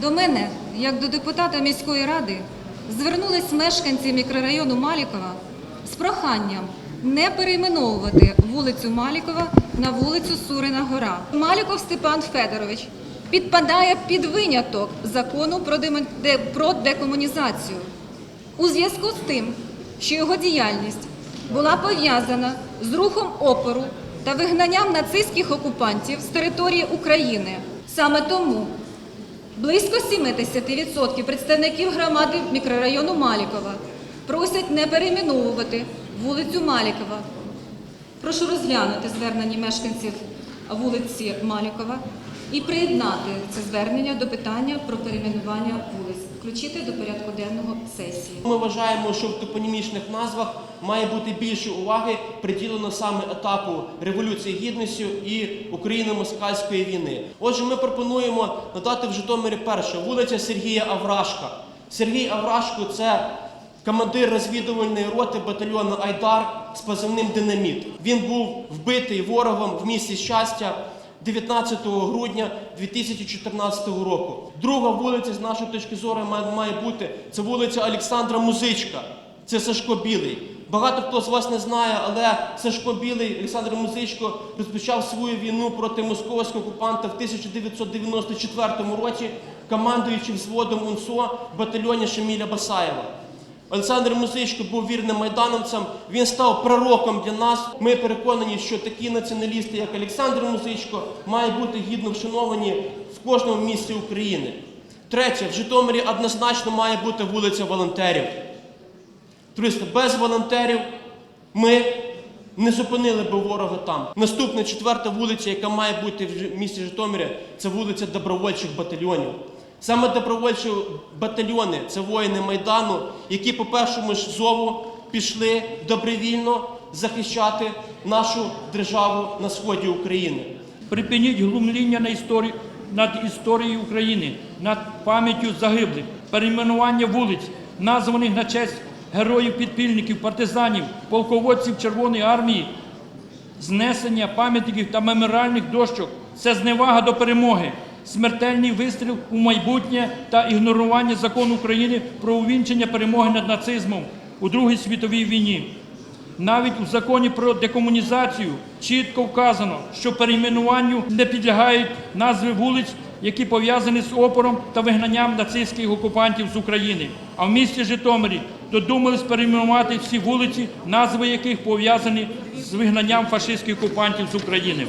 До мене, як до депутата міської ради, звернулись мешканці мікрорайону Малікова з проханням не перейменовувати вулицю Малікова на вулицю Сурина Гора. Маліков Степан Федорович підпадає під виняток закону про декомунізацію. У зв'язку з тим, що його діяльність була пов'язана з рухом опору та вигнанням нацистських окупантів з території України. Саме тому близько 70% представників громади мікрорайону Малікова просять не перейменовувати вулицю Малікова. Прошу розглянути звернення мешканців вулиці Малікова і приєднати це звернення до питання про перейменування вулиць, включити до порядку денного сесії. Ми вважаємо, що в топонімічних назвах має бути більше уваги приділено саме етапу Революції Гідності і Україно-Москальської війни. Отже, ми пропонуємо надати в Житомирі перше вулиця Сергія Аврашка. Сергій Аврашко це командир розвідувальної роти батальйону Айдар з позивним Динаміт. Він був вбитий ворогом в місті щастя 19 грудня 2014 року. Друга вулиця, з нашої точки зору, має, бути це вулиця Олександра Музичка. Це Сашко Білий. Багато хто з вас не знає, але Сашко Білий, Олександр Музичко, розпочав свою війну проти московського окупанта в 1994 році, командуючи взводом УНСО батальйоні Шаміля Басаєва. Олександр Музичко був вірним майдановцем. Він став пророком для нас. Ми переконані, що такі націоналісти, як Олександр Музичко, мають бути гідно вшановані в кожному місті України. Третє, в Житомирі однозначно має бути вулиця волонтерів. Туристи, без волонтерів ми не зупинили би ворога там. Наступна четверта вулиця, яка має бути в місті Житомирі, це вулиця добровольчих батальйонів. Саме добровольчі батальйони це воїни Майдану, які по першому ж зову пішли добровільно захищати нашу державу на сході України. Припиніть глумління на історії, над історією України, над пам'яттю загиблих, перейменування вулиць, названих на честь героїв-підпільників, партизанів, полководців Червоної армії, знесення пам'ятників та меморіальних дощок це зневага до перемоги, смертельний вистріл у майбутнє та ігнорування закону України про увінчення перемоги над нацизмом у Другій світовій війні. Навіть у законі про декомунізацію чітко вказано, що перейменуванню не підлягають назви вулиць, які пов'язані з опором та вигнанням нацистських окупантів з України. А в місті Житомирі додумались перейменувати всі вулиці, назви яких пов'язані з вигнанням фашистських окупантів з України.